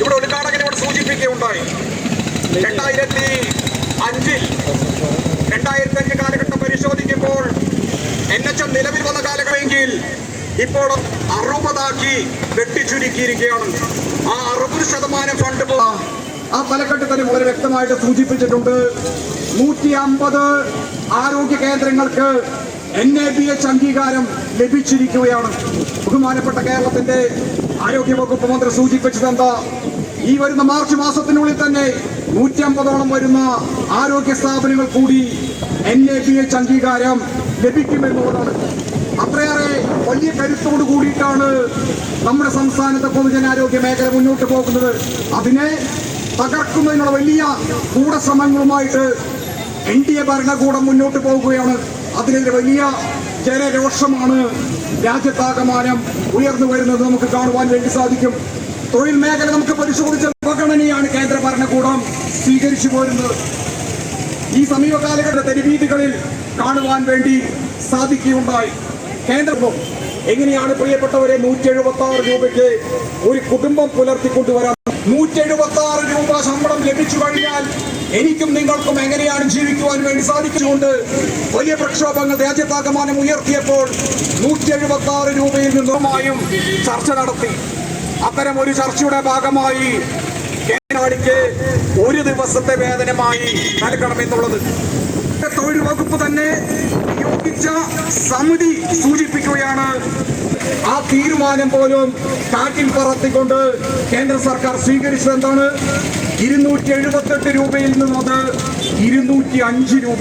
ഇവിടെ ഉദ്ഘാടകൻ ഇവിടെ സൂചിപ്പിക്കുകയുണ്ടായി. രണ്ടായിരത്തി അഞ്ചിൽ രണ്ടായിരത്തി അഞ്ച് കാലഘട്ടം പരിശോധിക്കുമ്പോൾ എൻ എച്ച് എം നിലവിൽ വന്ന കാലഘട്ടമെങ്കിൽ ഇപ്പോൾ അറുപതാക്കി വെട്ടിച്ചുരുക്കിയിരിക്കുകയാണ്. ആ അറുപത് ശതമാനം ഫണ്ട് ആ തലക്കെട്ട് തന്നെ വളരെ വ്യക്തമായിട്ട് സൂചിപ്പിച്ചിട്ടുണ്ട്. നൂറ്റി അമ്പത് ആരോഗ്യ കേന്ദ്രങ്ങൾക്ക് എൻ എ ബി എച്ച് അംഗീകാരം ലഭിച്ചിരിക്കുകയാണ്. ബഹുമാനപ്പെട്ട കേരളത്തിന്റെ ആരോഗ്യ വകുപ്പ് മന്ത്രി സൂചിപ്പിച്ചത് എന്താ ഈ വരുന്ന മാർച്ച് മാസത്തിനുള്ളിൽ തന്നെ നൂറ്റി അമ്പതോളം വരുന്ന ആരോഗ്യ സ്ഥാപനങ്ങൾ കൂടി എൻ എ പി എച്ച് അംഗീകാരം ലഭിക്കുമെന്നുള്ളതാണ്. അത്രയേറെ വലിയ കരുത്തോട് കൂടിയിട്ടാണ് നമ്മുടെ സംസ്ഥാനത്തെ പൊതുജനാരോഗ്യ മേഖല മുന്നോട്ട് പോകുന്നത്. അതിനെ തകർക്കുന്നതിനുള്ള വലിയ കൂടശ്രമങ്ങളുമായിട്ട് എൻ ഡി എ ഭരണകൂടം മുന്നോട്ട് പോകുകയാണ്. അതിനെതിരെ വലിയ ജനരോഷമാണ് രാജ്യത്താകമാനം ഉയർന്നു വരുന്നത് നമുക്ക് കാണുവാൻ വേണ്ടി സാധിക്കും. തൊഴിൽ മേഖല നമുക്ക് പരിശോധിച്ച അവഗണനയാണ് കേന്ദ്ര ഭരണകൂടം സ്വീകരിച്ചു പോരുന്നത്. ഈ സമീപകാലഘട്ട തെരുവീതികളിൽ കാണുവാൻ വേണ്ടി സാധിക്കുകയുണ്ടായി. കേന്ദ്രം എങ്ങനെയാണ് പ്രിയപ്പെട്ടവരെ നൂറ്റി എഴുപത്തി ആറ് രൂപയ്ക്ക് ഒരു കുടുംബം പുലർത്തിക്കൊണ്ടുവരാൻ? നൂറ്റി എഴുപത്തി ആറ് രൂപ ശമ്പളം ലഭിച്ചു കഴിഞ്ഞാൽ എനിക്കും നിങ്ങൾക്കും എങ്ങനെയാണ് ജീവിക്കുവാൻ വേണ്ടി സാധിച്ചുകൊണ്ട് വലിയ പ്രക്ഷോഭങ്ങൾ രാജ്യത്താകമാനം ഉയർത്തിയപ്പോൾ നൂറ്റി എഴുപത്തി ആറ് രൂപയിൽ നിന്നുമായും ചർച്ച നടത്തി. അത്തരം ഒരു ചർച്ചയുടെ ഭാഗമായി കേരളിക്ക് ഒരു ദിവസത്തെ വേതനമായി നൽകണമെന്നുള്ളത്. തൊഴിൽ വകുപ്പ് തന്നെ നിയോഗിച്ച സമിതി സൂചിപ്പിക്കുകയാണ് തീരുമാനം പോലും കാറ്റിൽ പറത്തിക്കൊണ്ട് കേന്ദ്ര സർക്കാർ സ്വീകരിച്ചതെന്താണ്? ഇരുന്നൂറ്റി എഴുപത്തെട്ട് രൂപയിൽ നിന്നത് ഇരുന്നൂറ്റി അഞ്ച് രൂപ